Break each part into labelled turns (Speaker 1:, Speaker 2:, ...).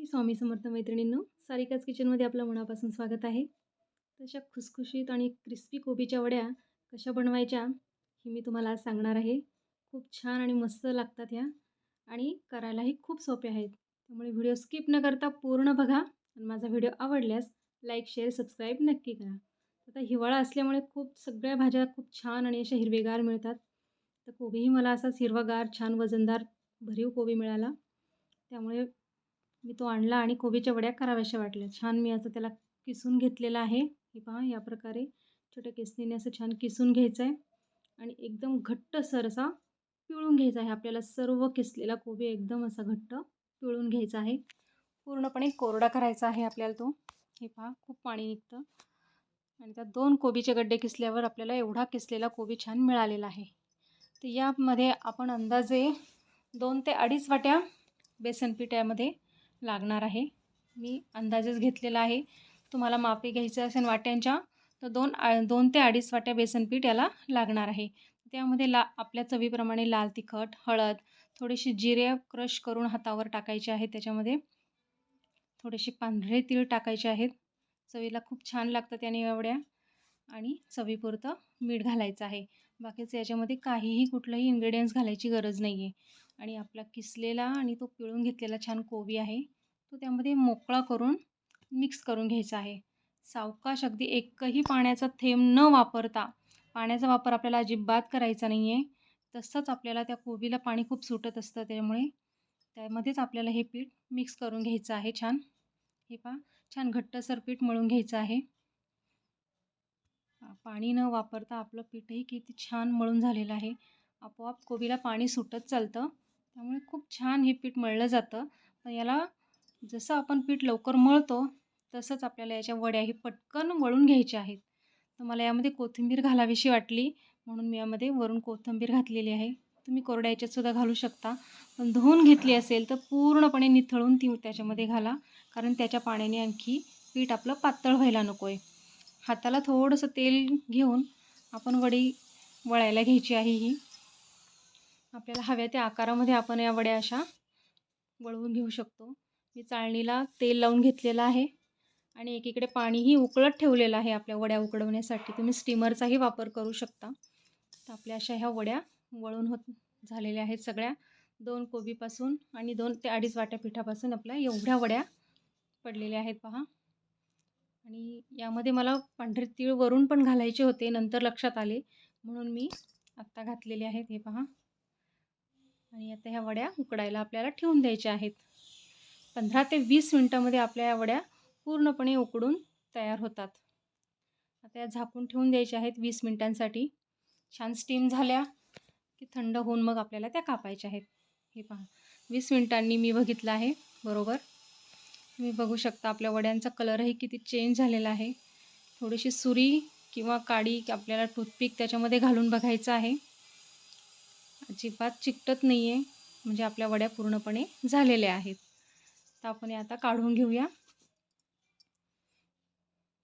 Speaker 1: श्री स्वामी समर्थ मैत्रिणींनो. सारिकाच किचनमध्ये आपलं मनापासून स्वागत आहे. तशा खुसखुशीत आणि क्रिस्पी कोबीच्या वड्या कशा बनवायच्या हे मी तुम्हाला आज सांगणार आहे. खूप छान आणि मस्त लागतात ह्या आणि करायलाही खूप सोप्या आहेत. त्यामुळे व्हिडिओ स्किप न करता पूर्ण बघा आणि माझा व्हिडिओ आवडल्यास लाईक शेअर सबस्क्राईब नक्की करा. आता हिवाळा असल्यामुळे खूप सगळ्या भाज्या खूप छान आणि अशा हिरवेगार मिळतात. तर कोबीही मला असाच हिरवागार छान वजनदार भरीव कोबी मिळाला. त्यामुळे मी तो आणला आणि कोबीच्या वड्या कराव्याशा वाटल्या. छान मी असं त्याला किसून घेतलेलं आहे. हे पहा या प्रकारे छोट्या केसनीने असं छान किसून घ्यायचं आहे आणि एकदम घट्ट असा पिळून घ्यायचा आहे. आपल्याला सर्व किसलेला कोबी एकदम असा घट्ट पिळून घ्यायचा आहे. पूर्णपणे कोरडा करायचा आहे आपल्याला तो. हे पहा खूप पाणी निघतं. आणि त्या दोन कोबीचे गड्डे किसल्यावर आपल्याला एवढा किसलेला कोबी छान मिळालेला आहे. तर यामध्ये आपण अंदाजे दोन ते अडीच वाट्या बेसन पीठ यामध्ये लागणार आहे. मी अंदाजेच घेतलेला आहे. तुम्हाला मापे घ्यायचं असेल वाट्यांच्या तर दोन आ दोन ते अडीच वाट्या बेसन पीठ याला लागणार आहे. त्यामध्ये ला आपल्या चवीप्रमाणे लाल तिखट हळद थोडीशी जिरे क्रश करून हातावर टाकायचे आहेत त्याच्यामध्ये. थोडेसे पांढरे तीळ टाकायचे आहेत. चवीला खूप छान लागतं त्याने एवढ्या आणि चवीपुरतं मीठ घालायचं आहे. बाकीचं याच्यामध्ये काहीही कुठलंही इन्ग्रेडियंट्स घालायची गरज नाही आहे आणि आपला किसलेला आणि तो पिळून घेतलेला छान कोबी आहे तो त्यामध्ये मोकळा करून मिक्स करून घ्यायचा आहे. सावकाश अगदी एकही पाण्याचा थेंब न वापरता पाण्याचा वापर आपल्याला अजिबात करायचा नाही आहे तसंच आपल्याला त्या कोबीला पाणी खूप सुटत असतं त्यामुळे त्यामध्येच आपल्याला हे पीठ मिक्स करून घ्यायचं आहे छान. हे पहा छान घट्टसर पीठ मळून घ्यायचं आहे. पाणी न वापरता आपलं पीठही किती छान मळून झालेलं आहे. आपोआप कोबीला पाणी सुटत चालतं. त्यामुळे खूप छान हे पीठ मळलं जातं. पण याला जसं आपण पीठ लवकर मळतो तसंच आपल्याला याच्या वड्याही पटकन वळून घ्यायच्या आहेत. तर मला यामध्ये कोथिंबीर घालावीशी वाटली म्हणून मी यामध्ये वरून कोथिंबीर घातलेली आहे. तुम्ही कोरड्या याच्यातसुद्धा घालू शकता. पण धुवून घेतली असेल तर पूर्णपणे निथळून ती त्याच्यामध्ये घाला कारण त्याच्या पाण्याने आणखी पीठ आपलं पातळ व्हायला नको आहे हाताला थोडंसं तेल घेऊन आपण वडी वळायला घ्यायची आहे ही. आपल्याला हव्या त्या आकारामध्ये आपण या वड्या अशा वळवून घेऊ शकतो. मी चाळणीला तेल लावून घेतलेलं आहे आणि एकीकडे पाणीही उकळत ठेवलेलं आहे आपल्या वड्या उकडवण्यासाठी. तुम्ही स्टीमरचाही वापर करू शकता. तर आपल्या अशा ह्या वड्या वळून होत झालेल्या आहेत सगळ्या. दोन कोबीपासून आणि दोन ते अडीच वाट्या पिठापासून आपल्या एवढ्या वड्या पडलेल्या आहेत पहा. आणि यामध्ये मला पांढरे तीळ वरून पण घालायचे होते नंतर लक्षात आले. म्हणून मी आत्ता घातलेले आहेत हे पहा. आणि आता ह्या वड्या उकडायला आपल्याला ठेवून द्यायच्या आहेत. पंधरा ते वीस मिनटामध्ये आपल्या या वड्या पूर्णपणे उकडून तयार होतात. आता या झाकून ठेवून द्यायच्या आहेत वीस मिनटांसाठी. छान स्टीम झाल्या की थंड होऊन मग आपल्याला त्या कापायच्या आहेत. हे पहा वीस मिनटांनी मी बघितलं आहे बरोबर? तुम्ही बघू शकता आपल्या वड्यांचा कलरही किती चेंज झालेला आहे. थोडीशी सुरी किंवा काडी आपल्याला टूथपिक त्याच्यामध्ये घालून बघायचं आहे. अजिबात चिकटत नाही आहे म्हणजे आपल्या वड्या पूर्णपणे झालेल्या आहेत. तर आपण आता काढून घेऊया.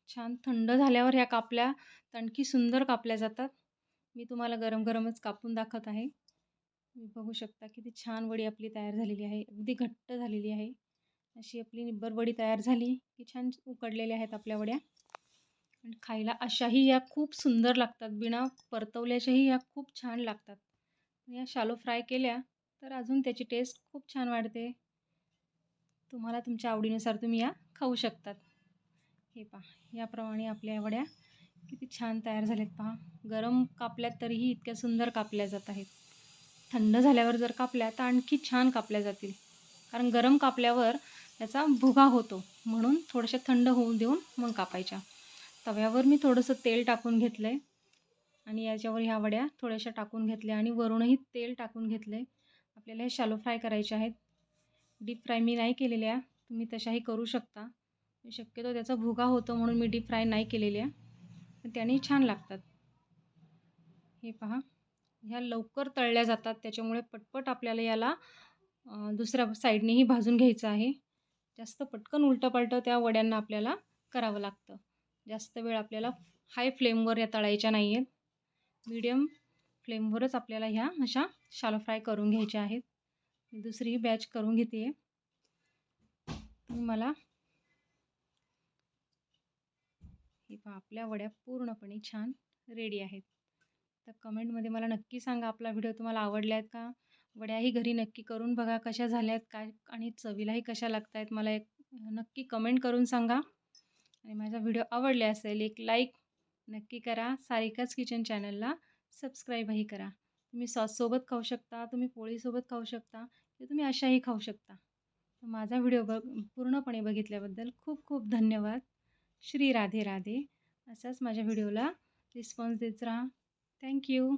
Speaker 1: छान थंड झाल्यावर ह्या कापल्या आणखी सुंदर कापल्या जातात. मी तुम्हाला गरम गरमच कापून दाखवत आहे. मी बघू शकता किती छान वडी आपली तयार झालेली आहे. अगदी घट्ट झालेली आहे. अशी आपली निब्बर वडी तयार झाली की छान उकडलेल्या आहेत आपल्या वड्या. आणि खायला अशाही या खूप सुंदर लागतात. बिना परतवल्याच्याही या खूप छान लागतात. या शालो फ्राय केल्या तर अजून त्याची टेस्ट खूप छान वाढते. तुम्हाला तुमच्या आवडीनुसार तुम्ही या खाऊ शकतात. हे पहा याप्रमाणे आपल्या वड्या किती छान तयार झाल्यात पहा. गरम कापल्यात तरीही इतक्या सुंदर कापल्या जात आहेत. थंड झाल्यावर जर कापल्या तर आणखी छान कापल्या जातील. कारण गरम कापल्यावर त्याचा भुगा होतो म्हणून थोड्याशा थंड होऊन देऊन मग कापायच्या. तव्यावर मी थोडंसं तेल टाकून घेतलं आहे आणि याच्यावर ह्या वड्या थोड्याशा टाकून घेतल्या आणि वरूनही तेल टाकून घेतले आपल्याला हे शालो फ्राय करायचे आहेत. डीप फ्राय मी नाही केलेल्या. तुम्ही तशाही करू शकता. शक्यतो त्याचा भुगा होतो म्हणून मी डीप फ्राय नाही केलेल्या. पण त्याने छान लागतात. हे पहा. ह्या लवकर तळल्या जातात. त्याच्यामुळे पटपट आपल्याला याला दुसऱ्या साईडनेही भाजून घ्यायचं आहे. जास्त पटकन उलटंपालटं त्या वड्यांना आपल्याला करावं लागतं. जास्त वेळ आपल्याला हाय फ्लेमवर या तळायच्या नाही आहेत मीडियम फ्लेमवरच आपल्याला ह्या अशा शालो फ्राय करून घ्यायच्या आहेत. दुसरी बॅच करून घेते. तुम्ही मला हे पहा आपल्या वड्या पूर्णपणे छान रेडी आहेत. तर कमेंटमध्ये मला नक्की सांगा आपला व्हिडिओ तुम्हाला आवडला आहेत का? वड्याही घरी नक्की करून बघा कशा झाल्या आहेत काय आणि चवीलाही कशा लागत आहेत मला एक नक्की कमेंट करून सांगा. आणि माझा व्हिडिओ आवडला असेल एक लाईक नक्की करा. सारिकाच किचन चॅनलला सबस्क्राईबही करा. तुम्ही सॉससोबत खाऊ शकता तुम्ही पोळीसोबत खाऊ शकता किंवा तुम्ही अशाही खाऊ शकता. तर माझा व्हिडिओ बघ पूर्णपणे बघितल्याबद्दल खूप खूप धन्यवाद. श्री राधे राधे. असाच माझ्या व्हिडिओला रिस्पॉन्स देत राहा. थँक्यू